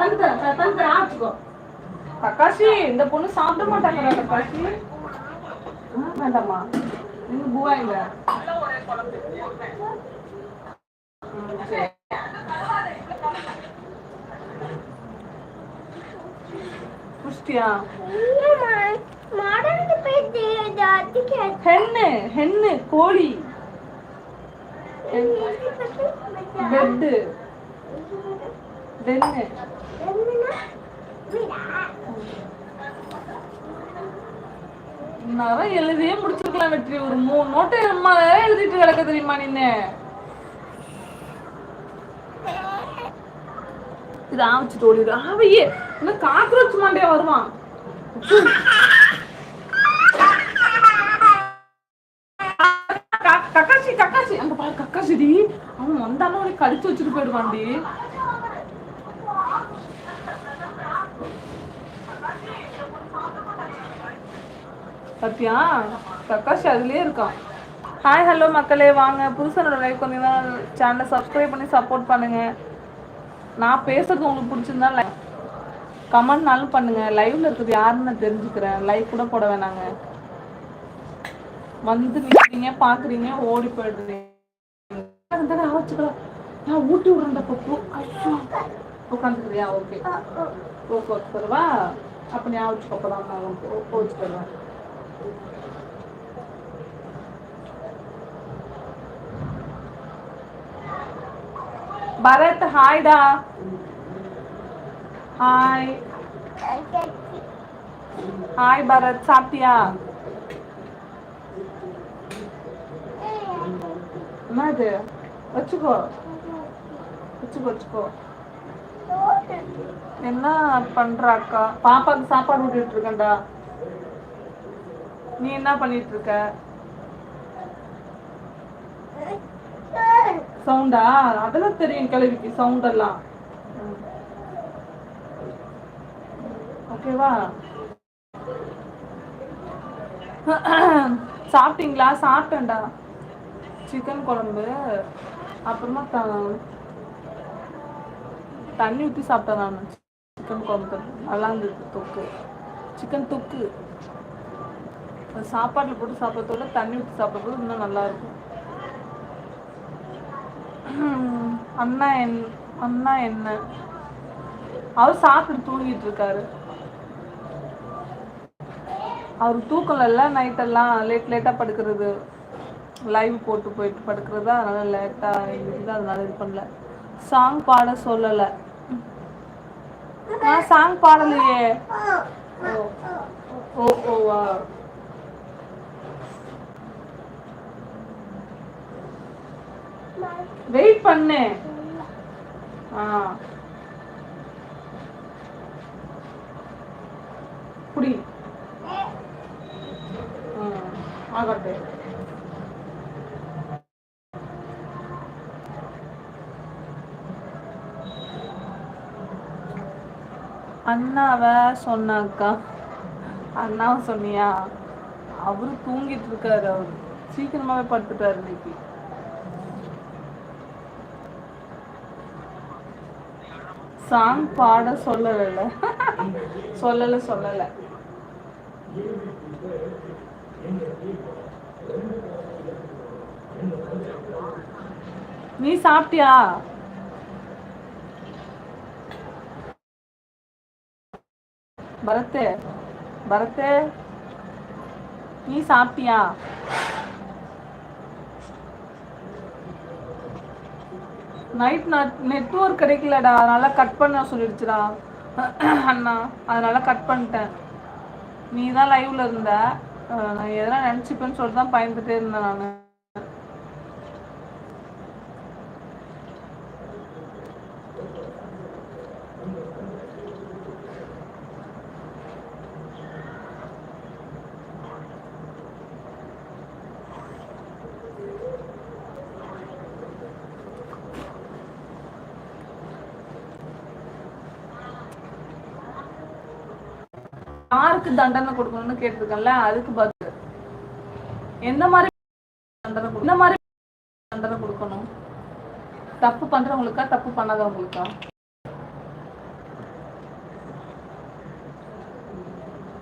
தந்துறேன் தந்துறேன் ஆச்சுக்கோ Kakashi இந்த பொண்ணு சாப்பிட மாட்டாங்களா கக்காஷி ஆ, வேண்டாமா நீங்க பூவாங்க புஷ்டியா ஹென்னு ஹென்னு கோழி. பெட்டு டென்னு நிறைய எழுதியே முடிச்சிருக்கலாம் வெற்றி. ஒரு மூணு நோட்டு அம்மா எழுதிட்டு கிடக்க தெரியுமா நின்னு? இது ஆவச்சு தோழிடு ஆவையே இன்னும் காக்ரோச் மாண்டியா வருவான். கக்காசி கக்காசி. அங்க பாரு கக்காசிடி. அவன் வந்தாலும் அவனை கடிச்சு வச்சுட்டு போயிடுவான்டி. சத்யா கக்காஷி அதுலயே இருக்கான். ஹாய் ஹலோ மக்களே வாங்க. புதுசனோட லைக் வந்தீங்கன்னா சேனலை சப்ஸ்கிரைப் பண்ணி சப்போர்ட் பண்ணுங்க. நான் பேசுறது உங்களுக்கு பிடிச்சிருந்தா லைக் கமெண்ட்னாலும் பண்ணுங்க. லைவ்ல இருக்குது யாருன்னு நான் தெரிஞ்சுக்கிறேன். லைக் கூட போட வேணாங்க. வந்து நிக்கிறீங்க பாக்குறீங்க ஓடி போயிடுறீங்க. இருந்தாலும் ஆவச்சுக்கலாம் நான் ஊட்டி விடுறேன் பப்பு. ஐயோ. உட்காந்துக்கிறியா? ஓகே ஓகே வச்சுக்கிறவா அப்ப நீ ஆவச்சு பப்பதான் நான் வச்சுக்கிறேன் பரத் ஹாய்டா ஹாய் ஹாய் பரத் சாப்பிட்டியா? என்னது? வச்சுக்கோ. வச்சுக்கோ வச்சுக்கோ. என்ன பண்ற அக்கா? பாப்பாக்கு சாப்பாடு ஊட்டிட்டு இருக்கேன்டா. நீ என்ன பண்ணிட்டு இருக்க சவுண்டா? அதெல்லாம் தெரியும் கிளவிக்கு சவுண்ட் எல்லாம் ஓகேவா? சாப்பிட்டீங்களா? சாப்பிட்டேன்டா. சிக்கன் குழம்பு அப்புறமா தண்ணி ஊற்றி சாப்பிட்டேன் நான். சிக்கன் குழம்பு. நல்லா இருந்தது தொக்கு. சிக்கன் தொக்கு. அது சாப்பாட்டில் போட்டு சாப்பிட்றதோட தண்ணி ஊற்றி சாப்பிட்றது இன்னும் நல்லா இருக்கும். அண்ணா என் அண்ணா என்ன? அவர் சாப்பிட்டு தூங்கிட்டு இருக்காரு. அவர் தூக்கம்ல நைட்டெல்லாம் லேட் லேட்டாக படுக்கிறது. லைவ் போட்டு போயிட்டு படுக்கிறதா அதனால லேட்டாக இருந்துச்சு அதனால இது பண்ணல. சாங் பாட சொல்லலை. நான் சாங் பாடலையே. ஓ ஓ ஓவா வெயிட் பண்ணு. ஆ. புடி. ஆகட்டே ஆகட்டு அண்ணாவை சொன்னாக்கா அண்ணாவை சொன்னியா? அவரு தூங்கிட்டு இருக்காரு அவரு. சீக்கிரமாவே படுத்துட்டாரு இன்னைக்கு. சாங் பாட சொல்லல சொல்லல சொல்லல. நீ சாப்பிட்டியா? பரத்தே பரத்தே நீ சாப்பிட்டியா? நைட் நெட்ஒர்க் கிடைக்கலடா. அதனால கட் பண்ண சொல்லிடுச்சுடா. அண்ணா அதனால கட் பண்ணிட்டேன். நீ தான் லைவ்ல இருந்த. நான் எதனா நினச்சிப்பேன்னு சொல்லிட்டு தான் பயந்துட்டே இருந்தேன் நான். யாருக்கு தண்டனை கொடுக்கணும்னு கேட்டிருக்கேன்ல அதுக்கு பதில். எந்த மாதிரி தண்டனை கொடு- எந்த மாதிரி தண்டனை கொடுக்கணும்? தப்பு பண்றவங்களுக்கா தப்பு பண்ணாதவங்களுக்கா?